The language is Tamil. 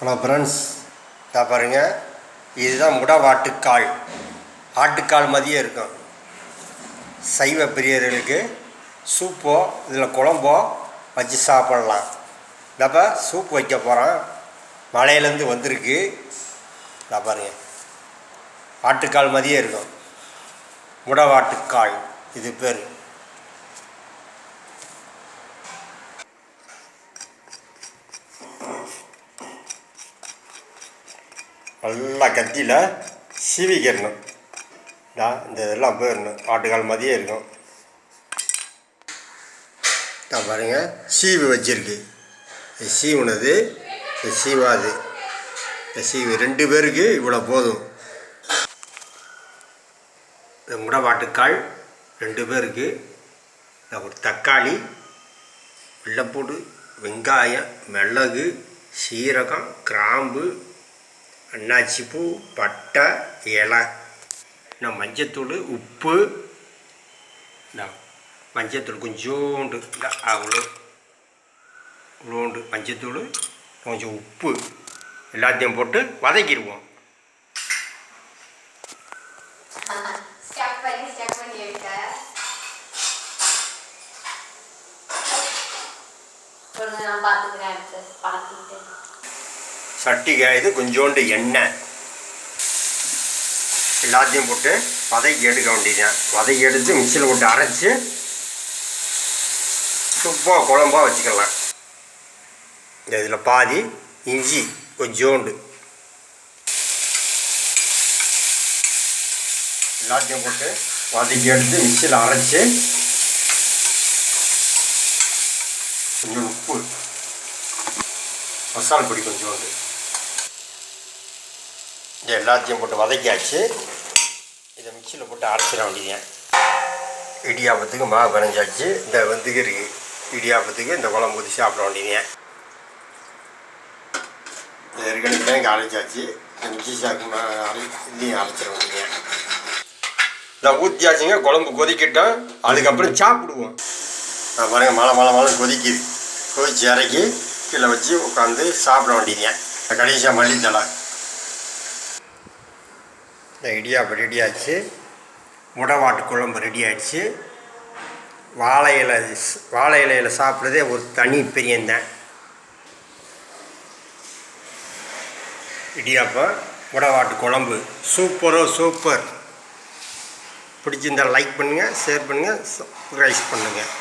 ஹலோ ஃப்ரெண்ட்ஸ் நான் பாருங்க. இதுதான் முடவாட்டுக்கால் ஆட்டுக்கால் மதியம் இருக்கும். சைவ பிரியர்களுக்கு சூப்போ இதில் குழம்போ வச்சு சாப்பிட்லாம். இதப்போ சூப் வைக்க போகிறோம் மலையிலேருந்து வந்திருக்கு. நான் பாருங்க. ஆட்டுக்கால் மதியம் இருக்கும். முடவாட்டுக்கால் இது பேர். நல்லா கத்தியில் சீவிக்கிறணும் டா இந்த இதெல்லாம் போயிடணும் ஆட்டுக்கால் மாதிரியே இருக்கும். நான் பாருங்கள் சீவு வச்சிருக்கு. சீவுனது சீவாது. இந்த சீவு ரெண்டு பேருக்கு இவ்வளோ போதும். இந்த முடவாட்டுக்கால் ரெண்டு பேருக்கு. ஒரு தக்காளி வெள்ளைப்பூடு வெங்காயம் மிளகு சீரகம் கிராம்பு அன்னாச்சிப்பூ பட்டை இலை. இன்னும் மஞ்சத்தூள் உப்பு. இந்தா, மஞ்சத்தூள் கொஞ்சோண்டு. இந்தா, அவ்வளோ இவ்வளோண்டு மஞ்சத்தூள் கொஞ்சம் உப்பு. எல்லாத்தையும் போட்டு வதக்கிடுவோம். பார்த்துக்கிறேன் அடுத்து. பார்த்துட்டு சட்டி காயுது கொஞ்சோண்டு எண்ணெய். எல்லாத்தையும் போட்டு வதக்கி எடுக்க வேண்டியதுதான். வதக்கி எடுத்து மிக்சியில் போட்டு அரைச்சி சூப்பாக குழம்பாக வச்சுக்கலாம். இந்த இதில் பாதி இஞ்சி கொஞ்சோண்டு. எல்லாத்தையும் போட்டு வதக்கி எடுத்து மிக்சியில் அரைச்சி கொஞ்சம் உப்பு. மசால் பொடி கொஞ்சோண்டு. இது எல்லாத்தையும் போட்டு வதக்கியாச்சு. இதை மிக்சியில் போட்டு அரைச்சிட வேண்டியது இடியாப்பத்துக்கு மாவு பிணைஞ்சாச்சு. இந்த வந்துக்கு இருக்கு இடியாப்பத்துக்கு இந்த குழம்பு ஊற்றி சாப்பிட வேண்டியது இது ஏற்கனவே தேங்காய் அரைச்சாச்சு. இந்த மிக்சி சாக்கு மா- அரை இதையும் அரைச்சிட வேண்டியது இந்த ஊற்றியாச்சுங்க குழம்பு கொதிக்கிட்டோம். அதுக்கப்புறம் சாப்பிடுவோம். நான் பாருங்க. மழை மழை மழை கொதிக்குது. கொதிச்சு இறக்கி கீழே வச்சு உட்காந்து சாப்பிட வேண்டியதுங்க கடைசியாக மல்லித்தலை இந்த இடியாப்பம் ரெடி ஆச்சு. முடவாட்டு குழம்பு ரெடி ஆயிடுச்சு. வாழை இலை வாழை இலையில் சாப்பிட்றதே ஒரு தனி பெரியந்தேன். இடியாப்பம் முடவாட்டு குழம்பு. சூப்பரோ சூப்பர். பிடிச்சிருந்தா லைக் பண்ணுங்கள் ஷேர் பண்ணுங்கள் சப்ஸ்கிரைப் பண்ணுங்கள்